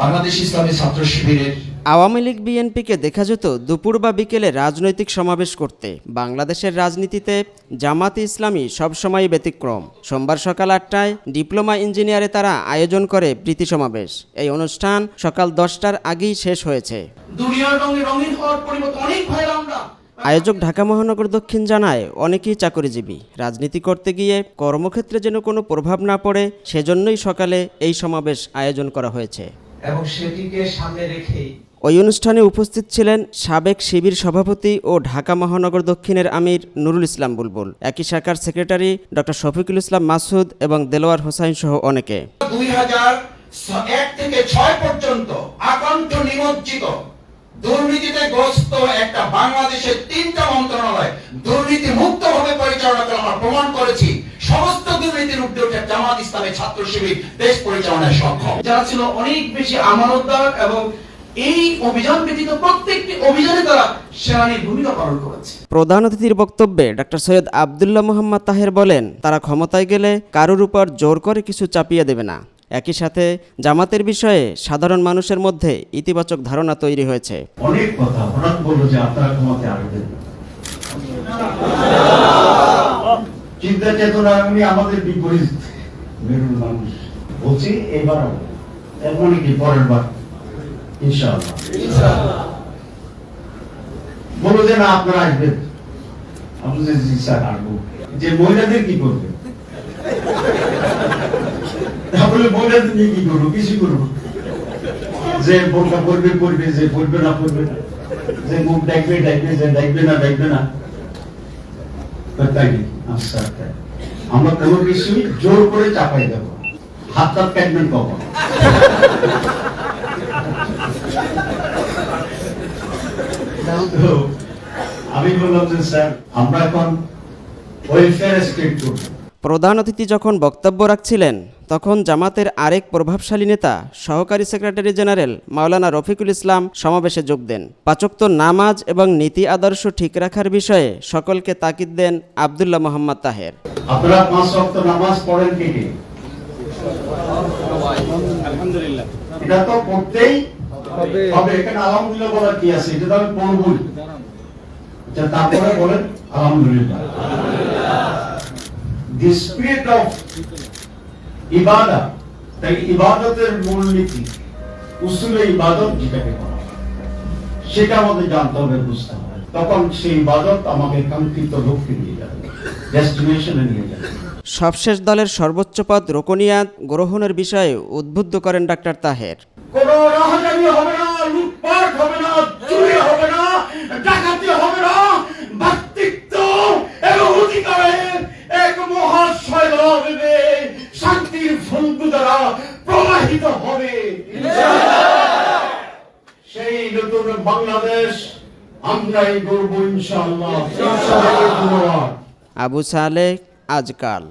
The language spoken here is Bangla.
বাংলাদেশ ইসলামী ছাত্র শিবিরের আওয়ামী লীগ বিএনপিকে দেখা যেত দুপুর বা বিকেলে রাজনৈতিক সমাবেশ করতে। বাংলাদেশের রাজনীতিতে জামাতে ইসলামী সবসময় ব্যতিক্রম। সোমবার সকাল আটটায় ডিপ্লোমা ইঞ্জিনিয়ারে তারা আয়োজন করে প্রীতি সমাবেশ। এই অনুষ্ঠান সকাল দশটার আগেই শেষ হয়েছে। আয়োজক ঢাকা মহানগর দক্ষিণ জানায় অনেকেই চাকরিজীবী। রাজনীতি করতে গিয়ে কর্মক্ষেত্রে যেন কোনো প্রভাব না পড়ে সেজন্যই সকালে এই সমাবেশ আয়োজন করা হয়েছে। এবং সেটিকে সামনে রেখেই ওই অনুষ্ঠানে উপস্থিত ছিলেন সাবেক শিবির সভাপতি ও ঢাকা মহানগর দক্ষিণের আমির নুরুল ইসলাম বুলবুল। একই শাখার সেক্রেটারি ডক্টর শফিকুল ইসলাম মাসুদ এবং দেলোয়ার হোসাইন সহ অনেকে। দুই হাজার এক থেকে ছয় পর্যন্ত আকণ্ঠ নিমজ্জিত। দুর্নীতিতে গ্রস্ত একটা বাংলাদেশের তিনটা মন্ত্রণালয় দুর্নীতি মুক্ত ভাবে পরিচালনা করে আমরা প্রমাণ করেছি। সমস্ত দুর্নীতির ঊর্ধ্বে উঠে জামাত ইসলামের ছাত্র শিবির দেশ পরিচালনায় সক্ষম। যারা ছিল অনেক বেশি আমানতদার এবং এই অভিযান ব্যতীত প্রত্যেকটি অভিযানে তারা সেনানির ভূমিকা পালন করেছে। প্রধান অতিথির বক্তব্যে ডক্টর সৈয়দ আবদুল্লাহ মোহাম্মদ তাহের বলেন তারা ক্ষমতায় গেলে কারোর উপর জোর করে কিছু চাপিয়ে দেবে না। একই সাথে জামাতের বিষয়ে সাধারণ মানুষের মধ্যে ইতিবাচক ধারণা তৈরি হয়েছে। অনেক কথা হঠাৎ বলল যে আপনারা ক্ষমাতে আসবেন চিন্তা চেতনা এমনি আমাদের বিপরীত। মেরুন মানুষ। বলছি এবার এমন কি? পরের বার। ইনশাআল্লাহ। বলো যে না আপনারা আসবেন। জি স্যার আসব। যে মহিলাদের কি করবে? তাহলে মহিলাদের নিয়ে কি করব? কিছু করব? যে বোরকা পড়বে পড়বে যে পড়বে না পড়বে না। যে মুখ ডাকবে ডাকবে যে ডাকবে না ডাকবে না। তাই? আচ্ছা তাই। আমরা কোনো কিছুই জোর করে চাপাই দেব হাত হাত কাটবেন কখন আমি বললাম যে স্যার, আমরা এখন ওয়েলফেয়ার স্টেট করব প্রধান অতিথি যখন বক্তব্য রাখছিলেন তখন জামাতের আরেক প্রভাবশালী নেতা সহকারী সেক্রেটারি জেনারেল মাওলানা রফিকুল ইসলাম সমাবেশে যোগ দেন। পাচক্ত নামাজ এবং নীতি আদর্শ ঠিক রাখার বিষয়ে সকলকে তাকিদ দেন আবদুল্লাহ মোহাম্মদ তাহের। আপনারা পাঁচ ওয়াক্ত নামাজ পড়েন কে কে? এটা তো পড়তেই হবে। এখানে আলহামদুলিল্লাহ বলার কি আছে? এটা তো আমি পড়বই। তারপরে বলেন আলহামদুলিল্লাহ। দি স্পিরিট অফ ইবাদত তাই ইবাদতের মূলনীতি উসুলে ইবাদত যেটাকে বলা সেটা আমাদের জানতে হবে বুঝতে হবে। তখন সেই ইবাদত আমাকে কাঙ্ক্ষিত লক্ষ্যে নিয়ে যাবে ডেস্টিনেশনে নিয়ে যাবে। সবশেষ দলের সর্বোচ্চ পদ রোকনিয়াত গ্রহণের বিষয়ে উদ্বুদ্ধ করেন ডাক্তার তাহের। কোন রাহাজানি হবে না লুটপাট হবে না চুরি হবে না ডাকাতি হবে না ব্যক্তিত্ব এবং অধিকারের এক মহাশয় হবে শান্তির ফন্তু দ্বারা প্রবাহিত হবে সেই নতুন বাংলাদেশ আমরাই গর্ব ইনশাআল্লাহ। আবু সালেহ আজকাল।